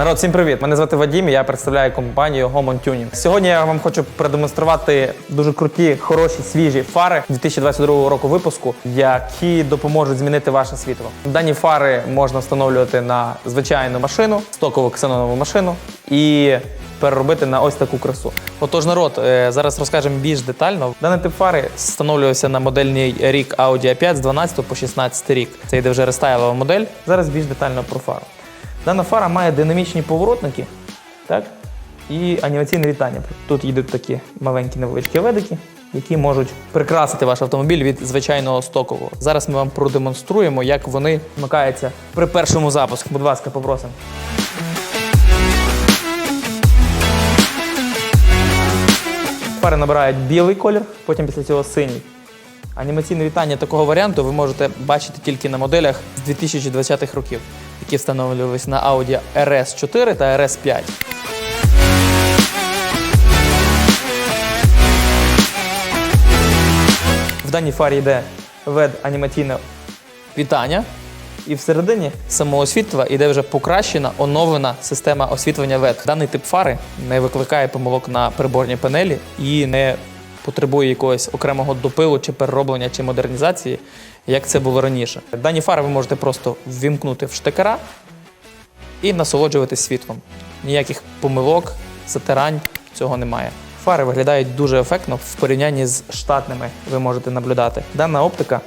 Народ, всім привіт! Мене звати Вадім, і я представляю компанію Gomon Tuning. Сьогодні я вам хочу продемонструвати дуже круті, хороші, свіжі фари 2022 року випуску, які допоможуть змінити ваше світло. Дані фари можна встановлювати на звичайну машину, стокову ксенонову машину і переробити на ось таку красу. Отож, народ, е, зараз розкажемо більш детально. Даний тип фари встановлювався на модельний рік Audi A5 з 12 по 16 рік. Це йде вже рестайлова модель. Зараз більш детально про фару. Дана фара має динамічні поворотники так? і анімаційне вітання. Тут йдуть такі маленькі невеличкі ведики, які можуть прикрасити ваш автомобіль від звичайного стокового. Зараз ми вам продемонструємо, як вони вмикаються при першому запуску. Будь ласка, попросимо. Фари набирають білий колір, потім після цього синій. Анімаційне вітання такого варіанту ви можете бачити тільки на моделях з 2020-х років, які встановлювалися на Audi RS4 та RS5. В даній фарі йде вед анімаційне вітання, і всередині самого світла йде вже покращена, оновлена система освітлення LED. Даний тип фари не викликає помилок на приборній панелі і не потребує якогось окремого допилу чи перероблення чи модернізації, як це було раніше. Дані фари ви можете просто ввімкнути в штекера і насолоджуватись світлом. Ніяких помилок, затирань цього немає. Фари виглядають дуже ефектно в порівнянні з штатними, ви можете наблюдати. Дана оптика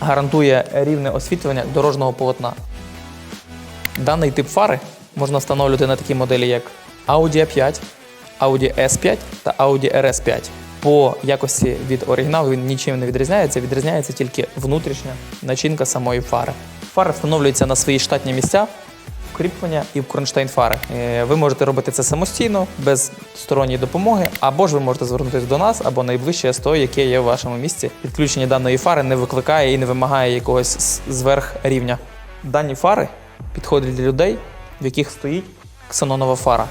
гарантує рівне освітлення дорожнього полотна. Даний тип фари можна встановлювати на такі моделі, як Audi A5, Audi S5 та Audi RS5. По якості від оригіналу він нічим не відрізняється, відрізняється тільки внутрішня начинка самої фари. Фари встановлюються на свої штатні місця, кріплення і в кронштейн фари. Е, Ви можете робити це самостійно, без сторонньої допомоги, або ж ви можете звернутися до нас, або найближче СТО, яке є в вашому місці. Підключення даної фари не викликає і не вимагає якогось зверх рівня. Дані фари підходять для людей, в яких стоїть ксенонова фара.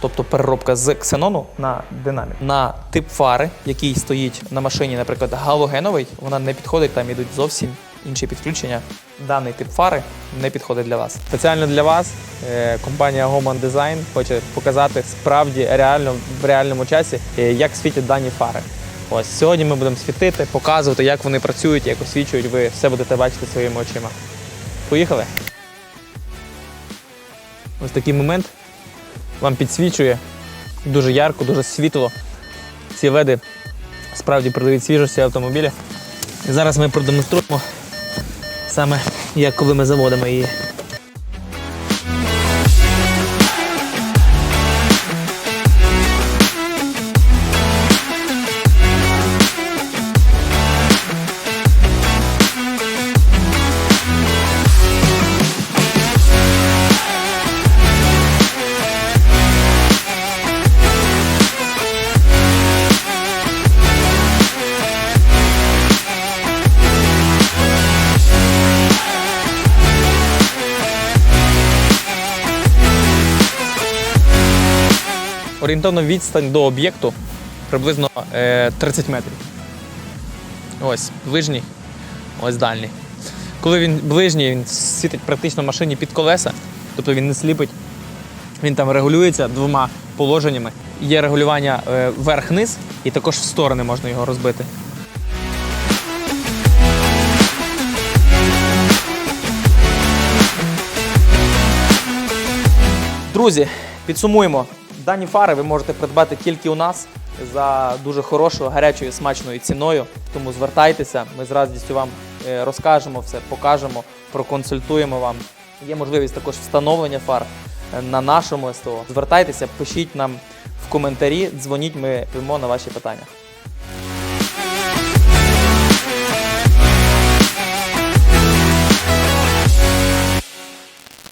Тобто переробка з ксенону на динамік. На тип фари, який стоїть на машині, наприклад, галогеновий, вона не підходить, там ідуть зовсім інші підключення. Даний тип фари не підходить для вас. Спеціально для вас е, компанія Goman Design хоче показати справді реально в реальному часі, е, як світять дані фари. Ось сьогодні ми будемо світити, показувати, як вони працюють, як освічують. Ви все будете бачити своїми очима. Поїхали. Ось такий момент вам підсвічує дуже ярко, дуже світло. Ці веди справді придають свіжості автомобіля. І зараз ми продемонструємо саме як коли ми заводимо її. Орієнтовно відстань до об'єкту приблизно е, 30 метрів. Ось ближній, ось дальній. Коли він ближній, він світить практично машині під колеса, тобто він не сліпить. Він там регулюється двома положеннями. Є регулювання е, вверх-низ, і також в сторони можна його розбити. Друзі, підсумуємо. Дані фари ви можете придбати тільки у нас за дуже хорошою, гарячою, смачною ціною. Тому звертайтеся, ми з радістю вам е, розкажемо все, покажемо, проконсультуємо вам. Є можливість також встановлення фар е, на нашому СТО. Звертайтеся, пишіть нам в коментарі, дзвоніть, ми відповімо на ваші питання.